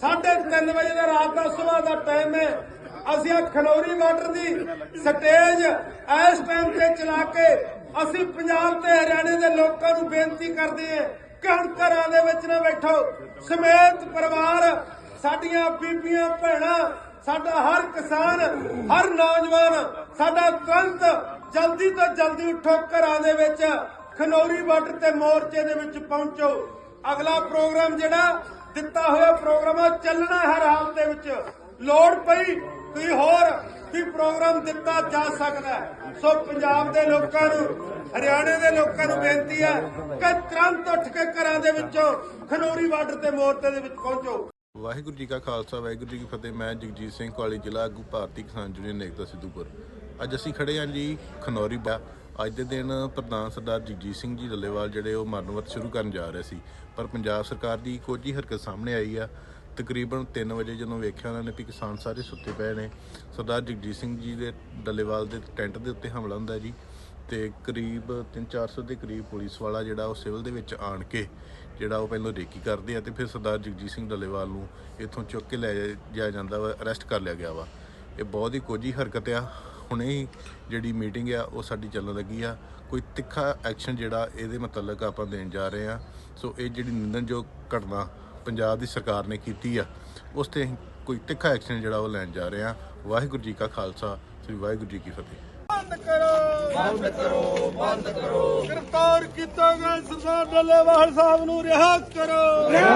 3:30 ਵਜੇ ਦਾ ਰਾਤ ਦਾ ਸਵੇਰ ਦਾ ਟਾਈਮ ਹੈ। ਅਸੀਂ ਆ ਖਨੌਰੀ ਬਾਰਡਰ ਦੀ ਸਟੇਜ ਇਸ ਟਾਈਮ ਤੇ ਚਲਾ ਕੇ ਅਸੀਂ ਪੰਜਾਬ ਤੇ ਹਰਿਆਣੇ ਦੇ ਲੋਕਾਂ ਨੂੰ ਬੇਨਤੀ ਕਰਦੇ ਹਾਂ ਕਿ ਘਰਾਂ ਦੇ ਵਿੱਚ ਨਾ ਬੈਠੋ। ਸਮੇਤ ਪਰਿਵਾਰ, ਸਾਡੀਆਂ ਬੀਬੀਆਂ, ਭੈਣਾਂ, ਸਾਡਾ ਹਰ ਕਿਸਾਨ, ਹਰ ਨੌਜਵਾਨ, ਸਾਡਾ ਤੁਰੰਤ ਜਲਦੀ ਤੋਂ ਜਲਦੀ ਉੱਠੋ ਘਰਾਂ ਦੇ ਵਿੱਚ। ਖਨੌਰੀ ਬਾਰਡਰ ਤੇ ਮੋਰਚੇ ਦੇ ਵਿੱਚ ਪਹੁੰਚੋ। ਅਗਲਾ ਪ੍ਰੋਗਰਾਮ ਜਿਹੜਾ ਦਿੱਤਾ ਹੋਇਆ ਪ੍ਰੋਗਰਾਮ ਚੱਲਣਾ ਹਰ ਹਾਲ ਦੇ ਵਿੱਚ। ਲੋੜ ਪਈ ਕੋਈ ਹੋਰ ਵੀ ਪ੍ਰੋਗਰਾਮ ਦਿੱਤਾ ਜਾ ਸਕਦਾ ਸੋ ਪੰਜਾਬ ਦੇ ਲੋਕਾਂ ਨੂੰ, ਹਰਿਆਣੇ ਦੇ ਲੋਕਾਂ ਨੂੰ ਬੇਨਤੀ ਹੈ ਕਿ ਤੁਰੰਤ ਉੱਠ ਕੇ ਘਰਾਂ ਦੇ ਵਿੱਚੋਂ ਖਨੌਰੀ ਬਾਰਡਰ ਤੇ ਮੋਰਚੇ ਦੇ ਵਿੱਚ ਪਹੁੰਚੋ। ਵਾਹਿਗੁਰੂ ਜੀ ਕਾ ਖਾਲਸਾ, ਵਾਹਿਗੁਰੂ ਜੀ ਕੀ ਫਤਿਹ। ਮੈਂ ਜਗਜੀਤ ਸਿੰਘ ਕਾਲੀ ਜ਼ਿਲ੍ਹਾ ਆਗੂ ਭਾਰਤੀ ਕਿਸਾਨ ਯੂਨੀਅਨ ਏਕਤਾ ਸਿੱਧੂਪੁਰ। ਅੱਜ ਅਸੀਂ ਖੜੇ ਹਾਂ ਜੀ ਖਨੌਰੀ ਬਾ ਅੱਜ ਦੇ ਦਿਨ ਪ੍ਰਧਾਨ ਸਰਦਾਰ ਜਗਜੀਤ ਸਿੰਘ ਜੀ ਡੱਲੇਵਾਲ ਜਿਹੜੇ ਉਹ ਮਰਨ ਵਰਤ ਸ਼ੁਰੂ ਕਰਨ ਜਾ ਰਹੇ ਸੀ, ਪਰ ਪੰਜਾਬ ਸਰਕਾਰ ਦੀ ਕੁਝ ਹੀ ਹਰਕਤ ਸਾਹਮਣੇ ਆਈ ਆ। ਤਕਰੀਬਨ 3 ਵਜੇ ਜਦੋਂ ਵੇਖਿਆ ਉਹਨਾਂ ਨੇ ਵੀ ਕਿਸਾਨ ਸਾਰੇ ਸੁੱਤੇ ਪਏ ਨੇ। ਸਰਦਾਰ ਜਗਜੀਤ ਸਿੰਘ ਜੀ ਦੇ ਡੱਲੇਵਾਲ ਦੇ ਟੈਂਟ ਦੇ ਉੱਤੇ ਹਮਲਾ ਹੁੰਦਾ ਜੀ ਤੇ ਕਰੀਬ 3-400 ਦੇ ਕਰੀਬ ਪੁਲਿਸ ਵਾਲਾ ਜਿਹੜਾ ਉਹ ਸਿਵਲ ਦੇ ਵਿੱਚ ਆਣ ਕੇ ਜਿਹੜਾ ਉਹ ਪਹਿਲਾਂ ਰੇਕੀ ਕਰਦੇ ਆ ਤੇ ਫਿਰ ਸਰਦਾਰ ਜਗਜੀਤ ਸਿੰਘ ਡੱਲੇਵਾਲ ਨੂੰ ਇੱਥੋਂ ਚੁੱਕ ਕੇ ਲੈ ਜਾਇਆ ਜਾਂਦਾ ਵਾ, ਅਰੈਸਟ ਕਰ ਲਿਆ ਗਿਆ ਵਾ। ਇਹ ਬਹੁਤ ਹੀ ਕੋਝੀ ਹਰਕਤ ਆ। ਹੁਣੇ ਹੀ ਜਿਹੜੀ ਮੀਟਿੰਗ ਆ ਉਹ ਸਾਡੀ ਚੱਲਣ ਲੱਗੀ ਆ। ਕੋਈ ਤਿੱਖਾ ਐਕਸ਼ਨ ਜਿਹੜਾ ਇਹਦੇ ਮੁਤਲਕ ਆਪਾਂ ਦੇਣ ਜਾ ਰਹੇ ਆ। ਸੋ ਇਹ ਜਿਹੜੀ ਨਿੰਦਣਯੋਗ ਘਟਨਾ ਪੰਜਾਬ ਦੀ ਸਰਕਾਰ ਨੇ ਕੀਤੀ ਆ ਉਸ ਤੇ ਕੋਈ ਤਿੱਖਾ ਐਕਸ਼ਨ ਜਿਹੜਾ ਉਹ ਲੈਣ ਜਾ ਰਹੇ ਆ। ਵਾਹਿਗੁਰੂ ਜੀ ਕਾ ਖਾਲਸਾ ਸ੍ਰੀ ਵਾਹਿਗੁਰੂ ਜੀ ਕੀ ਫਤਿਹ। ਬੰਦ ਕਰੋ! ਬੰਦ ਕਰੋ ਬੰਦ ਕਰੋ। ਗ੍ਰਿਫਤਾਰ ਕੀਤਾ ਗਿਆ ਸਰਦਾਰ ਡੱਲੇਵਾਲ ਸਾਹਿਬ ਨੂੰ ਰਿਹਾ ਕਰੋ! ਰਿਹਾ ਕਰੋ